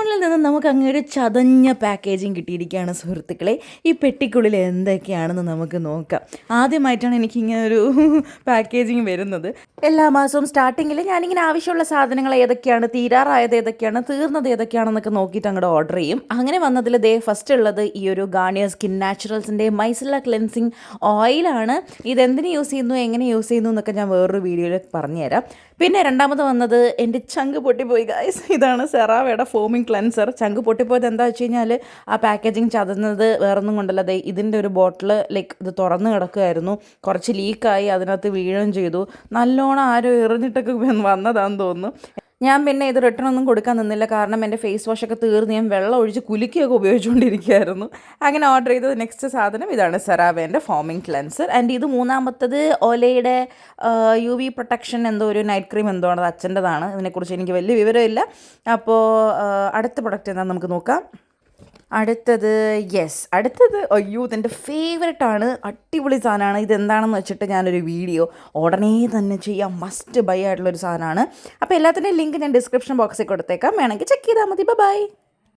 ആമസോണിൽ നിന്ന് നമുക്ക് അങ്ങനെ ഒരു ചതഞ്ഞ പാക്കേജിങ് കിട്ടിയിരിക്കുകയാണ് സുഹൃത്തുക്കളെ. ഈ പെട്ടിക്കുള്ളിൽ എന്തൊക്കെയാണെന്ന് നമുക്ക് നോക്കാം. ആദ്യമായിട്ടാണ് എനിക്ക് ഇങ്ങനെ ഒരു പാക്കേജിങ് വരുന്നത്. എല്ലാ മാസവും സ്റ്റാർട്ടിങ്ങിൽ ഞാനിങ്ങനെ ആവശ്യമുള്ള സാധനങ്ങൾ ഏതൊക്കെയാണ് തീരാറായത് ഏതൊക്കെയാണ് തീർന്നത് ഏതൊക്കെയാണെന്നൊക്കെ നോക്കിയിട്ട് അങ്ങോട്ട് ഓർഡർ ചെയ്യും. അങ്ങനെ വന്നതിൽ ദേ ഫസ്റ്റ് ഉള്ളത് ഈ ഒരു ഗാർണിയർ സ്കിൻ നാച്ചുറൽസിന്റെ മൈസില ക്ലെൻസിങ് ഓയിലാണ് ഇതെന്തിന് യൂസ് ചെയ്യുന്നു എങ്ങനെ യൂസ് ചെയ്യുന്നു എന്നൊക്കെ ഞാൻ വേറൊരു വീഡിയോയിൽ പറഞ്ഞുതരാം. പിന്നെ രണ്ടാമത് വന്നത് എന്റെ ചങ്ക് പൊട്ടിപ്പോയി ഗായ്സ് ഇതാണ് സെറാവയുടെ ഫോമിങ് ക്ലെൻസർ ചങ്ക് പൊട്ടിപ്പോയത് എന്താ വെച്ച് കഴിഞ്ഞാൽ ആ പാക്കേജിങ് ചതന്നത് വേറൊന്നും കൊണ്ടല്ല. അതെ ഇതിന്റെ ഒരു ബോട്ടിൽ ലൈക്ക് ഇത് തുറന്ന് കിടക്കുമായിരുന്നു കുറച്ച് ലീക്കായി അതിനകത്ത് വീഴുകയും ചെയ്തു. നല്ലോണം ആരോ എറിഞ്ഞിട്ടൊക്കെ വന്നതാണെന്ന് തോന്നുന്നു. ഞാൻ പിന്നെ ഇത് റിട്ടേൺ ഒന്നും കൊടുക്കാൻ നിന്നില്ല. കാരണം എന്റെ ഫേസ് വാഷൊക്കെ തീർന്ന് ഞാൻ വെള്ളം ഒഴിച്ച് കുലുക്കിയൊക്കെ ഉപയോഗിച്ചുകൊണ്ടിരിക്കുകയായിരുന്നു. അങ്ങനെ ഓർഡർ ചെയ്തത് നെക്സ്റ്റ് സാധനം ഇതാണ് സെറാവേന്റെ ഫോമിംഗ് ക്ലെൻസർ ആൻഡ് ഇത് മൂന്നാമത്തത് ഓലയുടെ യു വി പ്രൊട്ടക്ഷൻ എന്തോ ഒരു നൈറ്റ് ക്രീം എന്തോ ആണ് അച്ഛന്റെതാണ്. ഇതിനെക്കുറിച്ച് എനിക്ക് വലിയ വിവരമില്ല. അപ്പോൾ അടുത്ത പ്രൊഡക്റ്റ് എന്താണെന്ന് നമുക്ക് നോക്കാം. അടുത്തത് യെസ് അടുത്തത് അയ്യോ ഇതെന്റെ ഫേവറേറ്റ് ആണ്. അടിപൊളി സാധനമാണ്. ഇതെന്താണെന്ന് വെച്ചിട്ട് ഞാനൊരു വീഡിയോ ഉടനെ തന്നെ ചെയ്യാം. മസ്റ്റ് ബൈ ആയിട്ടുള്ളൊരു സാധനമാണ്. അപ്പോൾ എല്ലാത്തിന്റെയും ലിങ്ക് ഞാൻ ഡിസ്ക്രിപ്ഷൻ ബോക്സിൽ കൊടുത്തേക്കാം. വേണമെങ്കിൽ ചെക്ക് ചെയ്താൽ മതി. ബൈ